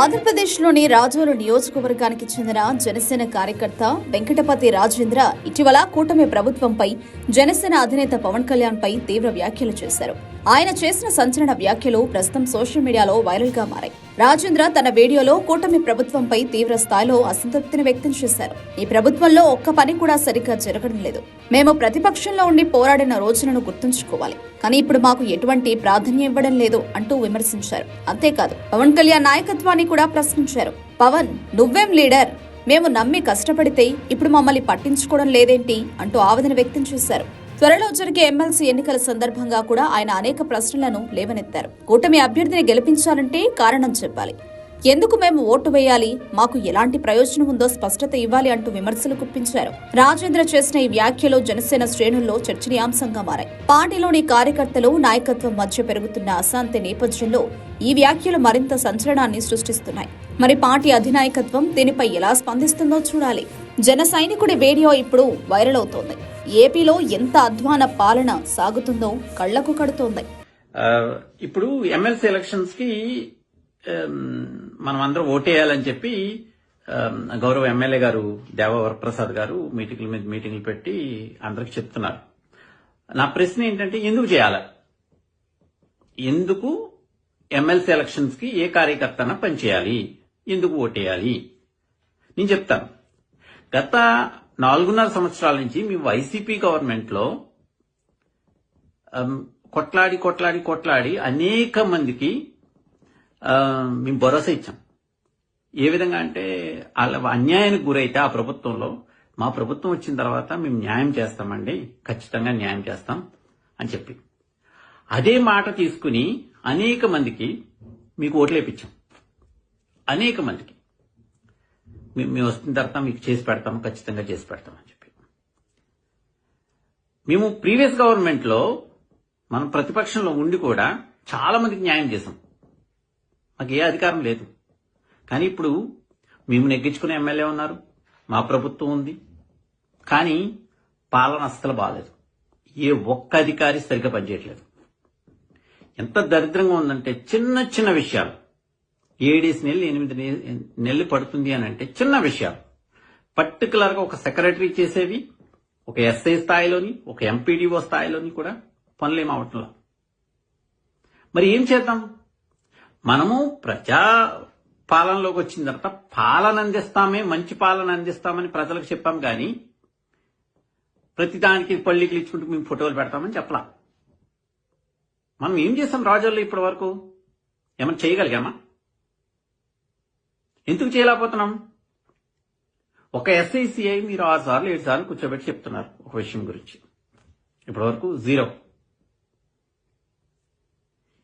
ఆంధ్రప్రదేశ్లోని రాజోలు నియోజకవర్గానికి చెందిన జనసేన కార్యకర్త వెంకటపతి రాజేంద్ర ఇటీవల కూటమి ప్రభుత్వంపై జనసేన అధినేత పవన్ కళ్యాణ్ పై తీవ్ర వ్యాఖ్యలు చేశారు. ఆయన చేసిన సంచలన వ్యాఖ్యలు ప్రస్తుతం సోషల్ మీడియాలో వైరల్గా మారాయి. రాజేంద్ర తన వీడియోలో కూటమి ప్రభుత్వంపై తీవ్ర స్థాయిలో అసంతృప్తిని వ్యక్తం చేశారు. ఈ ప్రభుత్వంలో ఒక్క పని కూడా సరిగ్గా జరగడం లేదు. మేము ప్రతిపక్షంలో ఉండి పోరాడిన రోజులను గుర్తుంచుకోవాలి. కానీ ఇప్పుడు మాకు ఎటువంటి ప్రాధాన్యం ఇవ్వడం లేదు అంటూ విమర్శించారు. అంతేకాదు పవన్ కళ్యాణ్ నాయకత్వాన్ని కూడా ప్రశ్నించారు. పవన్ నువ్వేం లీడర్? మేము నమ్మి కష్టపడితే ఇప్పుడు మమ్మల్ని పట్టించుకోవడం లేదేంటి? అంటూ ఆవేదన వ్యక్తం చేశారు. త్వరలో జరిగే ఎమ్మెల్సీ ఎన్నికల సందర్భంగా కూడా ఆయన అనేక ప్రశ్నలను లేవనెత్తారు. కూటమి అభ్యర్థిని గెలిపించాలంటే కారణం చెప్పాలి. ఎందుకు మేము ఓటు వేయాలి? మాకు ఎలాంటి ప్రయోజనం ఉందో స్పష్టత ఇవ్వాలి అంటూ విమర్శలు గుప్పించారు. రాజేంద్ర చేసిన ఈ వ్యాఖ్యలు జనసేన శ్రేణుల్లో చర్చనీయాంశంగా మారాయి. పార్టీలోని కార్యకర్తలు నాయకత్వం మధ్య పెరుగుతున్న అశాంతి నేపథ్యంలో ఈ వ్యాఖ్యలు మరింత సంచలనాన్ని సృష్టిస్తున్నాయి. మరి పార్టీ అధినాయకత్వం దీనిపై ఎలా స్పందిస్తుందో చూడాలి. జన సైనికుడి వీడియో ఇప్పుడు వైరల్ అవుతోంది. ఏపీలో ఎంత అధ్వాన పాలన సాగుతుందో కళ్ళకు కడుతోంది. ఇప్పుడు ఎమ్మెల్సీ ఎలక్షన్స్కి మనం అందరం ఓటేయాలని చెప్పి గౌరవ ఎమ్మెల్యే గారు దేవవరప్రసాద్ గారు మీటింగ్ల మీద మీటింగ్లు పెట్టి అందరికి చెప్తున్నారు. నా ప్రశ్న ఏంటంటే ఎందుకు చేయాలి? ఎందుకు ఎమ్మెల్సీ ఎలక్షన్స్కి ఏ కార్యకర్తన పనిచేయాలి? ఎందుకు ఓటేయాలి? నేను చెప్తాను. గత నాలుగున్నర సంవత్సరాల నుంచి మీ వైసీపీ గవర్నమెంట్లో కొట్లాడి కొట్లాడి కొట్లాడి అనేక మందికి మేము భరోసా ఇచ్చాం. ఏ విధంగా అంటే వాళ్ళ అన్యాయానికి గురైతే ఆ ప్రభుత్వంలో మా ప్రభుత్వం వచ్చిన తర్వాత మేము న్యాయం చేస్తామండి ఖచ్చితంగా న్యాయం చేస్తాం అని చెప్పి. అదే మాట తీసుకుని అనేక మందికి మీకు ఓట్లేపించాం అనేక మందికి. మేము మేము వస్తున్న తర్వాత మీకు చేసి పెడతాం ఖచ్చితంగా చేసి పెడతాం అని చెప్పి. మేము ప్రీవియస్ గవర్నమెంట్లో మనం ప్రతిపక్షంలో ఉండి కూడా చాలా మందికి న్యాయం చేశాం. మాకు ఏ అధికారం లేదు. కానీ ఇప్పుడు మేము నెగ్గించుకునే ఎమ్మెల్యే ఉన్నారు మా ప్రభుత్వం ఉంది. కానీ పాలన అస్సలు బాగాలేదు ఏ ఒక్క అధికారి సరిగ్గా పనిచేయట్లేదు. ఎంత దరిద్రంగా ఉందంటే చిన్న చిన్న విషయాలు. ఏడేసి నెలలు ఎనిమిది నె- నెలలు పడుతుంది అని అంటే చిన్న విషయాలు పర్టికులర్గా ఒక సెక్రటరీ చేసేవి ఒక ఎస్ఐ స్థాయిలోని ఒక ఎంపీడీఓ స్థాయిలోని కూడా పనులేం అవటంలో. మరి ఏం చేద్దాం? మనము ప్రజా పాలనలోకి వచ్చిన తర్వాత పాలన అందిస్తామే మంచి పాలన అందిస్తామని ప్రజలకు చెప్పాం కానీ ప్రతిదానికి పళ్ళికి ఇచ్చుకుంటూ మేము ఫోటోలు పెడతామని చెప్పలా. మనం ఏం చేస్తాం రాజుల్లో ఇప్పటి వరకు ఏమైనా చేయగలిగామా? ఎందుకు చేయలేకపోతున్నాం? ఒక ఎస్ఐసిఐ మీరు ఆరు సార్లు ఏడు సార్లు కూర్చోబెట్టి చెప్తున్నారు ఒక విషయం గురించి. ఇప్పటి వరకు జీరో.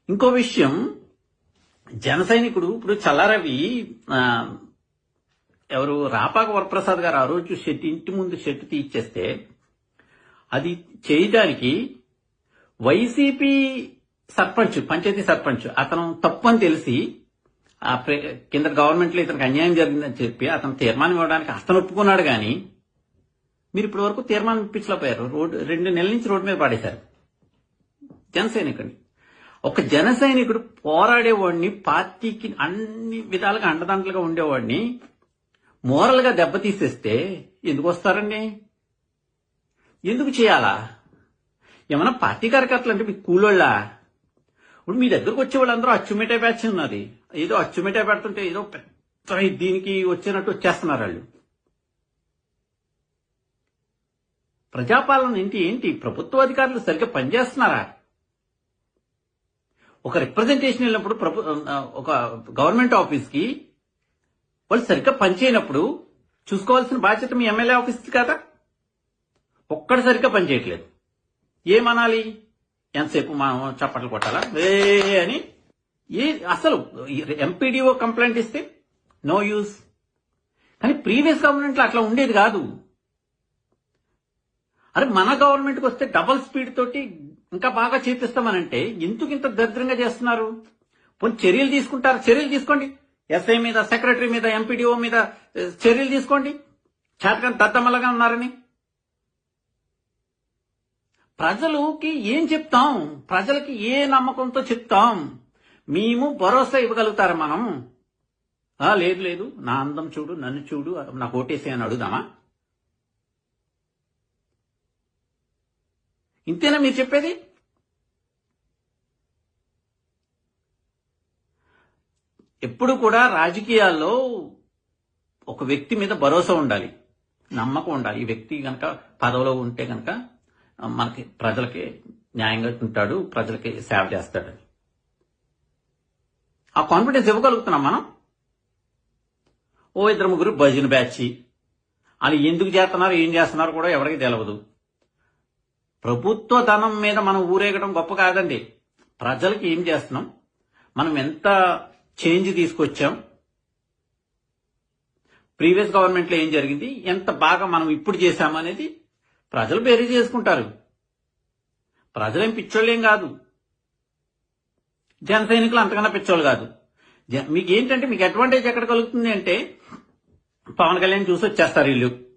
ఇంకో విషయం జన సైనికుడు ఇప్పుడు చల్లారవి ఎవరు రాపాక వరప్రసాద్ గారు ఆ రోజు షెట్ ఇంటి ముందు షెట్ తీచ్చేస్తే అది చేయడానికి వైసీపీ సర్పంచ్ పంచాయతీ సర్పంచ్ అతను తప్పు అని తెలిసి కింద గవర్నమెంట్లో ఇతనికి అన్యాయం జరిగిందని చెప్పి అతను తీర్మానం ఇవ్వడానికి అతను ఒప్పుకున్నాడు కానీ మీరు ఇప్పటి వరకు తీర్మానం ఇప్పించలేకపోయారు. రోడ్డు రెండు నెలల నుంచి రోడ్డు మీద పాడేశారు. జన సైనికుడిని ఒక జన సైనికుడు పోరాడేవాడిని పార్టీకి అన్ని విధాలుగా అండదండలుగా ఉండేవాడిని మోరల్గా దెబ్బతీసేస్తే ఎందుకు వస్తారండి? ఎందుకు చేయాలా? ఏమన్నా పార్టీ కార్యకర్తలు అంటే మీకు కూలోళ్ళా? ఇప్పుడు మీ దగ్గరకు వచ్చే వాళ్ళందరూ అచ్చుమిటే బ్యాచ్ ఉన్నది. ఏదో అచ్చుమిటే పెడుతుంటే ఏదో పెద్ద దీనికి వచ్చినట్టు వచ్చేస్తున్నారు వాళ్ళు. ప్రజాపాలన ఏంటి ఏంటి? ప్రభుత్వ అధికారులు సరిగ్గా పనిచేస్తున్నారా? ఒక రిప్రజెంటేషన్ వెళ్ళినప్పుడు ప్రభు ఒక గవర్నమెంట్ ఆఫీస్కి వాళ్ళు సరిగ్గా పనిచేయనప్పుడు చూసుకోవాల్సిన బాధ్యత మీ ఎమ్మెల్యే ఆఫీస్ కదా? ఒక్కడ సరిగ్గా పనిచేయట్లేదు. ఏమనాలి? ఎంతసేపు మనం చప్పట్లు కొట్టాలా? ఏ అని ఏ అసలు ఎంపీడీఓ కంప్లైంట్ ఇస్తే నో యూస్ కానీ ప్రీవియస్ గవర్నమెంట్లో అట్లా ఉండేది కాదు. అరే మన గవర్నమెంట్కి వస్తే డబల్ స్పీడ్ తోటి ఇంకా బాగా చేపిస్తామనంటే ఎందుకు ఇంత దరిద్రంగా చేస్తున్నారు? పోనీ చర్యలు తీసుకుంటారు? చర్యలు తీసుకోండి. ఎస్ఐ మీద సెక్రటరీ మీద ఎంపీడీఓ మీద eh, చర్యలు తీసుకోండి. చేతకాని దద్దమల్లగా ఉన్నారని. ప్రజలకి ఏం చెప్తాం? ప్రజలకి ఏ నమ్మకంతో చెప్తాం? మేము భరోసా ఇవ్వగలుగుతారు మనం? లేదు లేదు. నా అందం చూడు నన్ను చూడు నాకు ఓటేసే అని అడుగుదామా? ఇంతేనా మీరు చెప్పేది? ఎప్పుడు కూడా రాజకీయాల్లో ఒక వ్యక్తి మీద భరోసా ఉండాలి. నమ్మకం ఉండాలి. ఈ వ్యక్తి గనక పదవిలో ఉంటే గనక మనకి ప్రజలకి న్యాయంగా ఉంటాడు ప్రజలకి సేవ చేస్తాడని ఆ కాన్ఫిడెన్స్ ఇవ్వగలుగుతున్నాం మనం. ఓ ఇద్దరు ముగ్గురు భజన బ్యాచ్. అని ఎందుకు చేస్తున్నారు ఏం చేస్తున్నారు కూడా ఎవరికి తెలియదు ప్రభుత్వ ధనం మీద మనం ఊరేగడం గొప్ప కాదండి. ప్రజలకి ఏం చేస్తున్నాం? మనం ఎంత చేంజ్ తీసుకొచ్చాం? ప్రీవియస్ గవర్నమెంట్లో ఏం జరిగింది? ఎంత బాగా మనం ఇప్పుడు చేశామనేది ప్రజలు బేరీ చేసుకుంటారు. ప్రజలేం పిచ్చోళ్ళేం కాదు. జన సైనికులు అంతకన్నా పిచ్చోళ్ళు కాదు. మీకు ఏంటంటే మీకు అడ్వాంటేజ్ ఎక్కడ కలుగుతుంది అంటే పవన్ కళ్యాణ్ చూసి వచ్చేస్తారు వీళ్ళు.